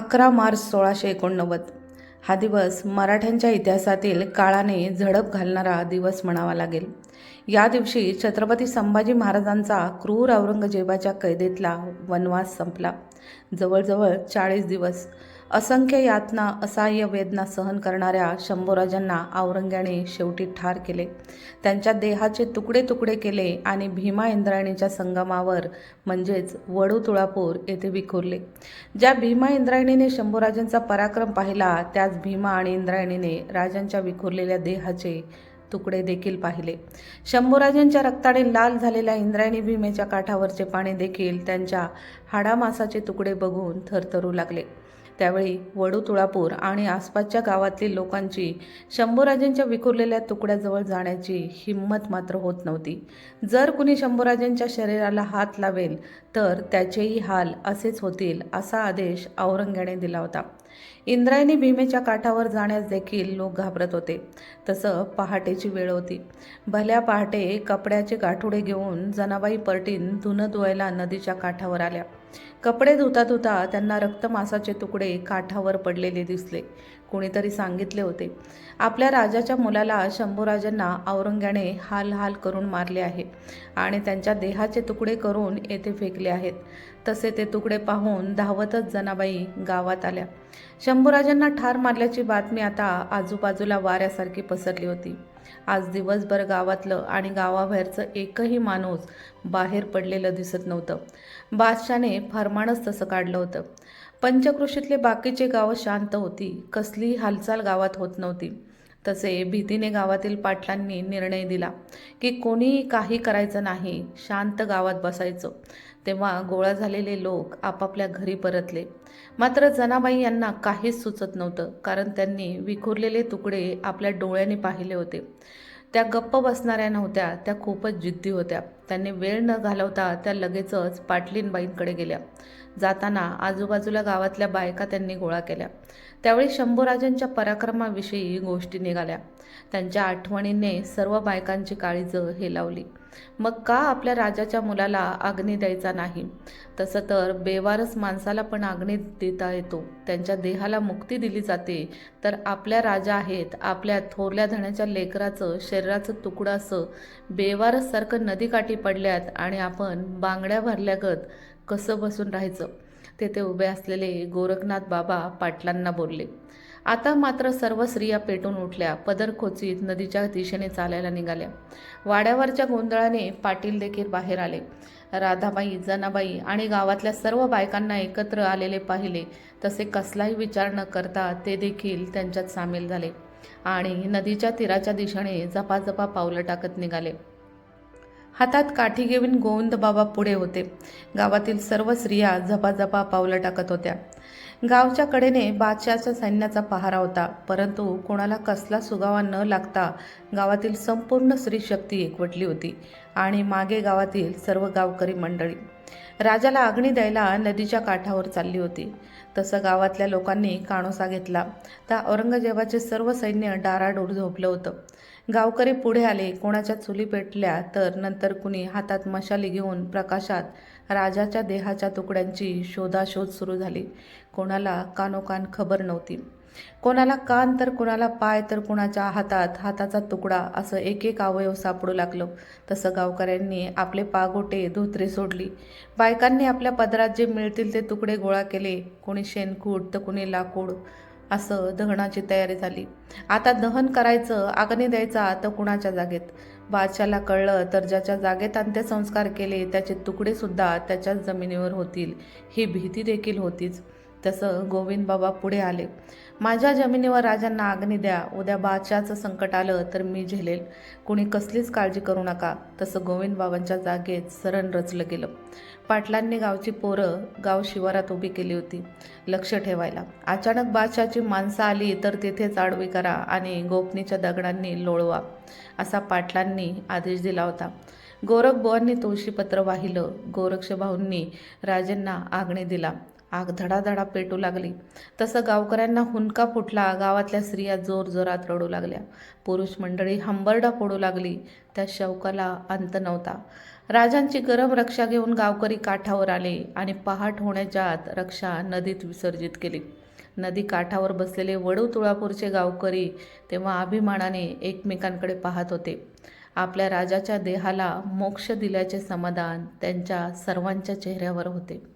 अकरा मार्च सोळाशे एकोणनव्वद. हा दिवस मराठ्यांच्या इतिहासातील काळाने झडप घालणारा दिवस म्हणावा लागेल. या दिवशी छत्रपती संभाजी महाराजांचा क्रूर औरंगजेबाच्या कैदेतला वनवास संपला. जवळजवळ चाळीस दिवस असंख्य यातना असहाय्य वेदना सहन करणाऱ्या शंभूराजांना औरंग्याने शेवटी ठार केले. त्यांच्या देहाचे तुकडे तुकडे केले आणि भीमा इंद्रायणीच्या संगमावर म्हणजेच वडू तुळापूर येथे विखुरले. ज्या भीमा इंद्रायणीने शंभूराजांचा पराक्रम पाहिला त्याच भीमा आणि इंद्रायणीने राजांच्या विखुरलेल्या देहाचे तुकडे देखील पाहिले. शंभूराजांच्या रक्ताने लाल झालेल्या इंद्रायणी भीमेच्या काठावरचे पाणी देखील त्यांच्या हाडामासाचे तुकडे बघून थरथरू लागले. त्यावेळी वडू तुळापूर आणि आसपासच्या गावातील लोकांची शंभूराजेंच्या विखुरलेल्या तुकड्याजवळ जाण्याची हिंमत मात्र होत नव्हती. जर कुणी शंभूराजेंच्या शरीराला हात लावेल तर त्याचेही हाल असेच होतील असा आदेश औरंग्याने दिला होता. इंद्रायणी भीमेच्या काठावर जाण्यास देखील लोक घाबरत होते. तसं पहाटेची वेळ होती. भल्या पहाटे कपड्याचे गाठोडे घेऊन जनाबाई परटीन धुनं धुवायला नदीच्या काठावर आल्या. कपडे धुता धुता त्यांना रक्तमासाचे तुकडे काठावर पडलेले दिसले. कोणीतरी सांगितले होते आपल्या राजाच्या मुलाला शंभूराजांना औरंग्याने हाल हाल करून मारले आहे आणि त्यांच्या देहाचे तुकडे करून येथे फेकले आहेत. तसे ते तुकडे पाहून धावतच जनाबाई गावात आल्या. शंभूराजांना ठार मारल्याची बातमी आता आजूबाजूला वाऱ्यासारखी पसरली होती. आज दिवसभर गावातलं आणि गावाबाहेरचं एकही माणूस बाहेर पडलेलं दिसत नव्हतं. बादशाने फरमानच तसं काढलं होतं. पंचकृषीतले बाकीचे गावं शांत होती. कसलीही हालचाल गावात होत नव्हती. तसे भीतीने गावातील पाटलांनी निर्णय दिला की कोणीही काही करायचं नाही. शांत गावात बसायचं. तेव्हा गोळा झालेले लोक आपापल्या घरी परतले. मात्र जनाबाई यांना काहीच सुचत नव्हतं कारण त्यांनी विखुरलेले तुकडे आपल्या डोळ्याने पाहिले होते. त्या गप्प बसणाऱ्या नव्हत्या त्या खूपच जिद्दी होत्या. त्यांनी वेळ न घालवता त्या लगेचच पाटलीनबाईंकडे गेल्या. जाताना आजूबाजूला गावातल्या बायका त्यांनी गोळा केल्या. त्यावेळी शंभूराजांच्या पराक्रमाविषयी गोष्टी निघाल्या. त्यांच्या आठवणींनी सर्व बायकांची काळीजं हेलावली मग का आपल्या राजाच्या मुलाला अग्नी द्यायचा नाही? तसं तर बेवारस माणसाला पण अग्नी देता येतो. त्यांच्या देहाला मुक्ती दिली जाते. तर आपल्या राजा आहेत आपल्या थोरल्या धण्याच्या लेकराचं शरीराचं तुकडं असं बेवारससारखं नदीकाठी पडल्यात आणि आपण बांगड्या भरल्यागत कसं बसून राहायचं? तेथे उभे असलेले गोरखनाथ बाबा पाटलांना बोलले. आता मात्र सर्व स्त्रिया पेटून उठल्या. पदर खोचीत नदीच्या दिशेने चालायला निघाल्या. वाड्यावरच्या गोंधळाने पाटील देखील बाहेर आले. राधाबाई जनाबाई आणि गावातल्या सर्व बायकांना एकत्र आलेले पाहिले. तसे कसलाही विचार न करता ते देखील त्यांच्यात सामील झाले आणि नदीच्या तीराच्या दिशेने जपाजपा पावलं टाकत निघाले. हातात काठी घेऊन गोविंद बाबा पुढे होते. गावातील सर्व स्त्रिया झपाझपा पावलं टाकत होत्या. गावच्या कडेने बादशाच्या सैन्याचा पहारा होता. परंतु कोणाला कसला सुगावा न लागता गावातील संपूर्ण स्त्री शक्ती एकवटली होती आणि मागे गावातील सर्व गावकरी मंडळी. राजाला अग्नी द्यायला नदीच्या काठावर चालली होती. तसं गावातल्या लोकांनी काणोसा घेतला. तर औरंगजेबाचे सर्व सैन्य डाराडोर झोपलं होतं. गावकरी पुढे आले कोणाच्या चुली पेटल्या तर नंतर कुणी हातात मशाली घेऊन प्रकाशात राजाच्या देहाच्या तुकड्यांची शोधाशोध सुरू झाली. कोणाला कानोकान खबर नव्हती. कोणाला कान तर कोणाला पाय तर कोणाच्या हातात हाताचा तुकडा असं एक एक अवयव सापडू लागलं. तसं गावकऱ्यांनी आपले पागोटे धोत्रे सोडली. बायकांनी आपल्या पदरात जे मिळतील ते तुकडे गोळा केले. कोणी शेणकूट तर कोणी लाकूड. असं दहनाची तयारी झाली. आता दहन करायचं अग्नी द्यायचा तर कुणाच्या जागेत? बादशाला कळलं तर ज्याच्या जागेत अंत्यसंस्कार केले त्याचे तुकडे सुद्धा त्याच्याच जमिनीवर होतील. ही भीती देखील होतीच. तसं गोविंद बाबा पुढे आले. माझ्या जमिनीवर राजांना आग्नी द्या. उद्या बादशाचं संकट आलं तर मी झेलेल. कुणी कसलीच काळजी करू नका. तसं गोविंद बाबांच्या जागेत सरण रचलं गेलं. पाटलांनी गावची पोरं गाव शिवारात उभी केली होती लक्ष ठेवायला. अचानक बादशाची माणसं आली तर तिथेच आडवी करा आणि गोपनीच्या दगडांनी लोळवा असा पाटलांनी आदेश दिला होता. गोरखबुवांनी तुळशीपत्र वाहिलं. गोरक्षभाऊंनी राजेंना आग्ने दिला. आग धडाधडा पेटू लागली. तसं गावकऱ्यांना हुंका फुटला गावातल्या स्त्रिया जोरजोरात रडू लागल्या. पुरुष मंडळी हंबरडा फोडू लागली. त्या शौकाला अंत नव्हता. राजांची गरम रक्षा घेऊन गावकरी काठावर आले आणि पहाट होण्याच्या आत रक्षा नदीत विसर्जित केली. नदी काठावर बसलेले वडू तुळापूरचे गावकरी तेव्हा अभिमानाने एकमेकांकडे पाहत होते. आपल्या राजाच्या देहाला मोक्ष दिल्याचे समाधान त्यांच्या सर्वांच्या चेहऱ्यावर होते.